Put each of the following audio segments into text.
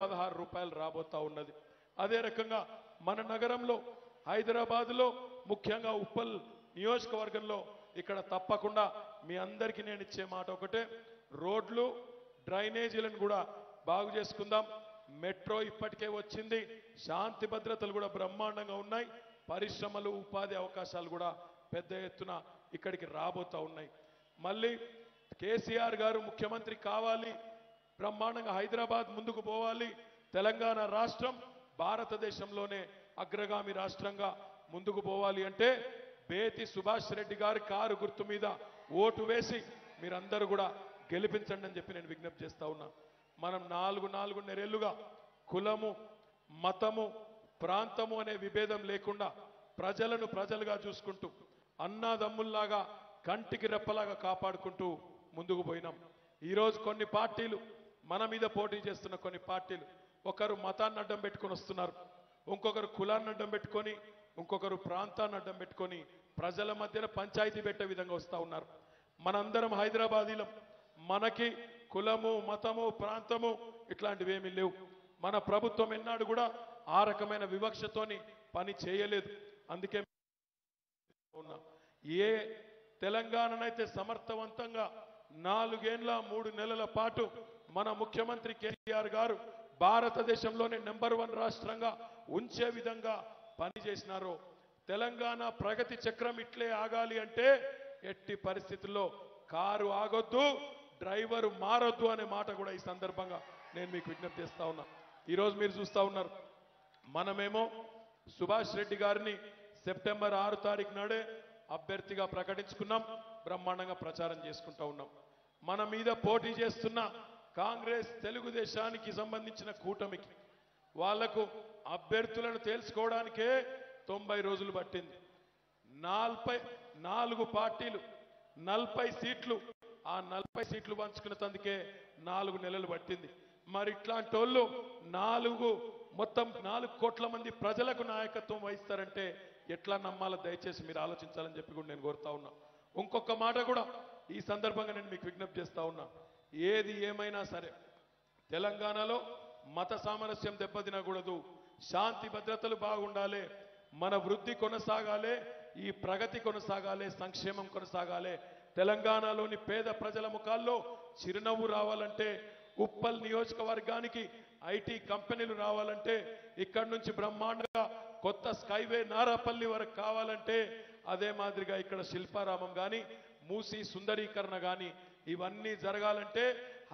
పదహారు రూపాయలు రాబోతా ఉన్నది. అదే రకంగా మన నగరంలో హైదరాబాద్లో ముఖ్యంగా ఉప్పల్ నియోజకవర్గంలో ఇక్కడ తప్పకుండా మీ అందరికీ నేను ఇచ్చే మాట ఒకటే రోడ్లు డ్రైనేజీలను కూడా బాగు చేసుకుందాం. మెట్రో ఇప్పటికే వచ్చింది. శాంతి భద్రతలు కూడా బ్రహ్మాండంగా ఉన్నాయి. పరిశ్రమలు ఉపాధి అవకాశాలు కూడా పెద్ద ఎత్తున ఇక్కడికి రాబోతా ఉన్నాయి. మళ్ళీ కేసీఆర్ గారు ముఖ్యమంత్రి కావాలి. బ్రహ్మాండంగా హైదరాబాద్ ముందుకు పోవాలి. తెలంగాణ రాష్ట్రం భారతదేశంలోనే అగ్రగామి రాష్ట్రంగా ముందుకు పోవాలి అంటే బేతి సుభాష్ రెడ్డి గారి కారు గుర్తు మీద ఓటు వేసి మీరందరూ కూడా గెలిపించండి అని చెప్పి నేను విజ్ఞప్తి చేస్తా ఉన్నా. మనం నాలుగు నాలుగున్నరేళ్ళుగా కులము మతము ప్రాంతము అనే విభేదం లేకుండా ప్రజలను ప్రజలుగా చూసుకుంటూ అన్నాదమ్ముల్లాగా కంటికి రెప్పలాగా కాపాడుకుంటూ ముందుకు పోయినాం. ఈరోజు కొన్ని పార్టీలు మన మీద పోటీ చేస్తున్న కొన్ని పార్టీలు. ఒకరు మతాన్ని అడ్డం పెట్టుకొని వస్తున్నారు. ఇంకొకరు కులాన్ని అడ్డం పెట్టుకొని ఇంకొకరు ప్రాంతాన్ని అడ్డం పెట్టుకొని ప్రజల మధ్యన పంచాయతీ పెట్టే విధంగా వస్తూ ఉన్నారు. మనందరం హైదరాబాదీలం. మనకి కులము మతము ప్రాంతము ఇట్లాంటివి ఏమీ లేవు. మన ప్రభుత్వం ఎన్నాడు కూడా ఆ రకమైన వివక్షతోని పని చేయలేదు. అందుకే ఉన్నా. ఏ తెలంగాణనైతే సమర్థవంతంగా నాలుగేండ్ల మూడు నెలల పాటు మన ముఖ్యమంత్రి కేసీఆర్ గారు భారతదేశంలోనే నెంబర్ వన్ రాష్ట్రంగా ఉంచే విధంగా పనిచేసినారు. తెలంగాణ ప్రగతి చక్రం ఇట్లే ఆగాలి అంటే ఎట్టి పరిస్థితుల్లో కారు ఆగొద్దు డ్రైవరు మారొద్దు అనే మాట కూడా ఈ సందర్భంగా నేను మీకు విజ్ఞప్తి చేస్తా ఉన్నా. ఈరోజు మీరు చూస్తా ఉన్నారు మనమేమో సుభాష్ రెడ్డి గారిని సెప్టెంబర్ ఆరు తారీఖు నాడే అభ్యర్థిగా ప్రకటించుకున్నాం బ్రహ్మాండంగా ప్రచారం చేసుకుంటా ఉన్నాం. మన మీద పోటీ చేస్తున్న కాంగ్రెస్ తెలుగుదేశానికి సంబంధించిన కూటమికి వాళ్ళకు అభ్యర్థులను తేల్చుకోవడానికే తొంభై రోజులు పట్టింది. నలభై నాలుగు పార్టీలు నలభై సీట్లు ఆ నలభై సీట్లు పంచుకున్న తందుకే నాలుగు నెలలు పట్టింది. మరి ఇట్లాంటి వాళ్ళు నాలుగు మొత్తం నాలుగు కోట్ల మంది ప్రజలకు నాయకత్వం వహిస్తారంటే ఎట్లా నమ్మాలో దయచేసి మీరు ఆలోచించాలని చెప్పి కూడా నేను కోరుతా ఉన్నా. ఇంకొక మాట కూడా ఈ సందర్భంగా నేను మీకు విజ్ఞప్తి చేస్తా ఉన్నా. ఏది ఏమైనా సరే తెలంగాణలో మత సామరస్యం దెబ్బతినకూడదు. శాంతి భద్రతలు బాగుండాలి. మన వృద్ధి కొనసాగాలి. ఈ ప్రగతి కొనసాగాలి. సంక్షేమం కొనసాగాలి. తెలంగాణలోని పేద ప్రజల ముఖాల్లో చిరునవ్వు రావాలంటే ఉప్పల్ నియోజకవర్గానికి ఐటీ కంపెనీలు రావాలంటే ఇక్కడి నుంచి బ్రహ్మాండంగా కొత్త స్కైవే నారాపల్లి వరకు కావాలంటే అదే మాదిరిగా ఇక్కడ శిల్పారామం కానీ మూసి సుందరీకరణ కానీ ఇవన్నీ జరగాలంటే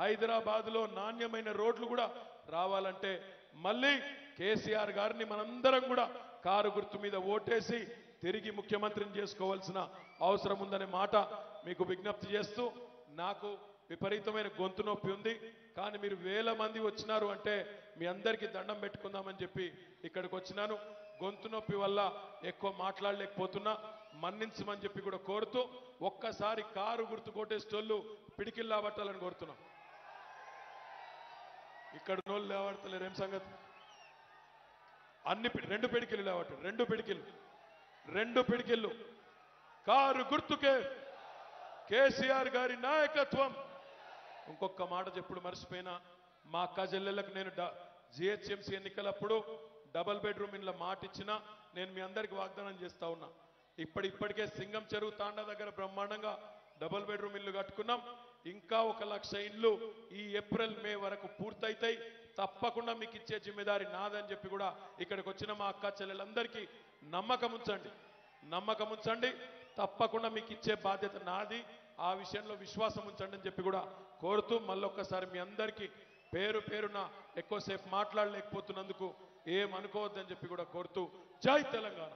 హైదరాబాద్లో నాణ్యమైన రోడ్లు కూడా రావాలంటే మళ్ళీ కేసీఆర్ గారిని మనందరం కూడా కారు గుర్తు మీద ఓటేసి తిరిగి ముఖ్యమంత్రిని చేసుకోవాల్సిన అవసరం ఉందనే మాట మీకు విజ్ఞప్తి చేస్తూ నాకు విపరీతమైన గొంతు నొప్పి ఉంది. కానీ మీరు వేల మంది వచ్చినారు అంటే మీ అందరికీ దండం పెట్టుకుందామని చెప్పి ఇక్కడికి వచ్చినాను. గొంతు నొప్పి వల్ల ఎక్కువ మాట్లాడలేకపోతున్నా మన్నించమని చెప్పి కూడా కోరుతూ ఒక్కసారి కారు గుర్తు కొట్టేస్తోళ్ళు పిడికిల్లా పట్టాలని కోరుతున్నాం. ఇక్కడ నోళ్ళు లేవడతలేరు ఏం సంగతి? అన్ని రెండు పిడికిలు లేవట్టు రెండు పిడికిలు రెండు పిడికిళ్ళు. కారు గుర్తుకే కేసీఆర్ గారి నాయకత్వం. ఇంకొక మాట చెప్పుడు మర్చిపోయినా మా అక్క చెల్లెళ్ళకు నేను జిహెచ్ఎంసీ ఎన్నికలప్పుడు డబల్ బెడ్రూమ్ ఇంట్లో మాట ఇచ్చినా నేను మీ అందరికి వాగ్దానం చేస్తా ఉన్నా. ఇప్పటి ఇప్పటికే సింగం చెరువు తాండా దగ్గర బ్రహ్మాండంగా డబల్ బెడ్రూమ్ ఇల్లు కట్టుకున్నాం. ఇంకా ఒక లక్ష ఇండ్లు ఈ ఏప్రిల్ మే వరకు పూర్తయితాయి. తప్పకుండా మీకు ఇచ్చే జిమ్మేదారి నాదని చెప్పి కూడా ఇక్కడికి వచ్చిన మా అక్క చెల్లెలందరికీ నమ్మకం ఉంచండి. నమ్మకం ఉంచండి. తప్పకుండా మీకు ఇచ్చే బాధ్యత నాది. ఆ విషయంలో విశ్వాసం ఉంచండి అని చెప్పి కూడా కోరుతూ మళ్ళొక్కసారి మీ అందరికీ పేరు పేరున ఎక్కువసేపు మాట్లాడలేకపోతున్నందుకు ఏమనుకోవద్దని చెప్పి కూడా కోరుతూ జై తెలంగాణ.